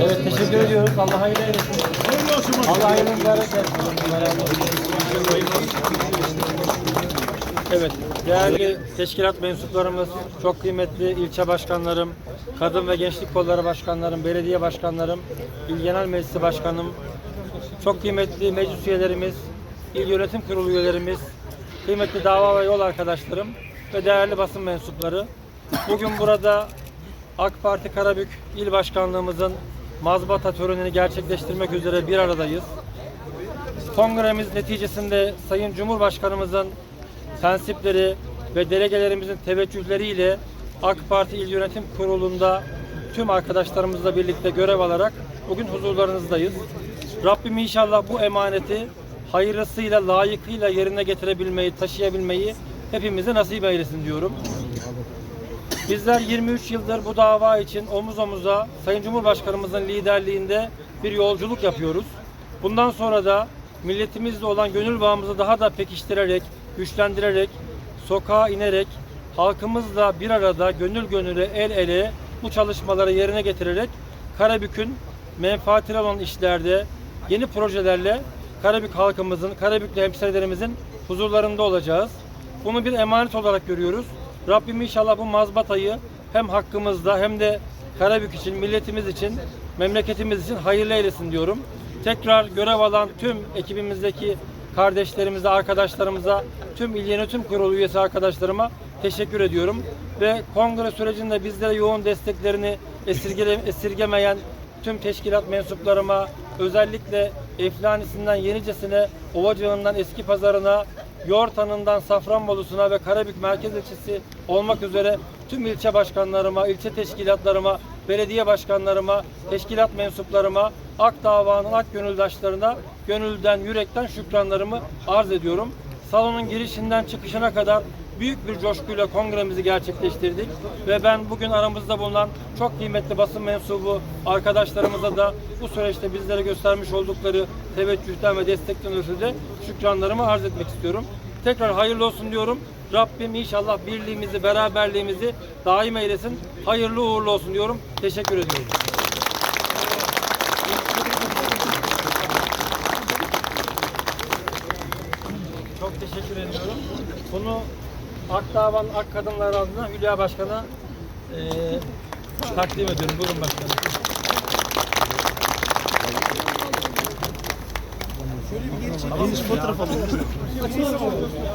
Evet teşekkür ediyoruz. Allah hayırlı eylesin. Allah hayırlı mübarek etsin. Evet, değerli teşkilat mensuplarımız, çok kıymetli ilçe başkanlarım, kadın ve gençlik kolları başkanlarım, belediye başkanlarım, il genel meclisi başkanım, çok kıymetli meclis üyelerimiz, il yönetim kurulu üyelerimiz, kıymetli dava ve yol arkadaşlarım ve değerli basın mensupları. Bugün burada AK Parti Karabük İl Başkanlığımızın mazbata törenini gerçekleştirmek üzere bir aradayız. Kongremiz neticesinde Sayın Cumhurbaşkanımızın tensipleri ve delegelerimizin teveccühleriyle AK Parti İl Yönetim Kurulu'nda tüm arkadaşlarımızla birlikte görev alarak bugün huzurlarınızdayız. Rabbim inşallah bu emaneti hayırlısıyla, layıkıyla yerine getirebilmeyi, taşıyabilmeyi hepimize nasip eylesin diyorum. Bizler 23 yıldır bu dava için omuz omuza Sayın Cumhurbaşkanımızın liderliğinde bir yolculuk yapıyoruz. Bundan sonra da milletimizle olan gönül bağımızı daha da pekiştirerek, güçlendirerek, sokağa inerek, halkımızla bir arada gönül gönüle, el ele bu çalışmaları yerine getirerek Karabük'ün menfaatine olan işlerde yeni projelerle Karabük halkımızın, Karabük'te hemşehrilerimizin huzurlarında olacağız. Bunu bir emanet olarak görüyoruz. Rabbim inşallah bu mazbatayı hem hakkımızda hem de Karabük için, milletimiz için, memleketimiz için hayırlı eylesin diyorum. Tekrar görev alan tüm ekibimizdeki kardeşlerimize, arkadaşlarımıza, tüm il yönetim kurulu üyesi arkadaşlarıma teşekkür ediyorum. Ve kongre sürecinde bizlere yoğun desteklerini esirgele, esirgemeyen tüm teşkilat mensuplarıma, özellikle Eflanisi'nden Yenicesi'ne, Ovacığı'ndan Eski Pazarı'na, Yortan'ından Safranbolu'suna ve Karabük Merkez ilçesi olmak üzere tüm ilçe başkanlarıma, ilçe teşkilatlarıma, belediye başkanlarıma, teşkilat mensuplarıma, Ak Dava'nın Ak Gönüldaşlarına gönülden, yürekten şükranlarımı arz ediyorum. Salonun girişinden çıkışına kadar büyük bir coşkuyla kongremizi gerçekleştirdik ve ben bugün aramızda bulunan çok kıymetli basın mensubu arkadaşlarımıza da bu süreçte bizlere göstermiş oldukları teveccühten ve destekten ötürü de şükranlarımı arz etmek istiyorum. Tekrar hayırlı olsun diyorum. Rabbim inşallah birliğimizi, beraberliğimizi daim eylesin. Hayırlı uğurlu olsun diyorum. Teşekkür ediyorum. Çok teşekkür ediyorum. Bunu Ak Davan Ak Kadınlar adına Hülya Başkan'a eee takdim ediyorum. Buyurun başkanım. Vamos contra a favor. Né?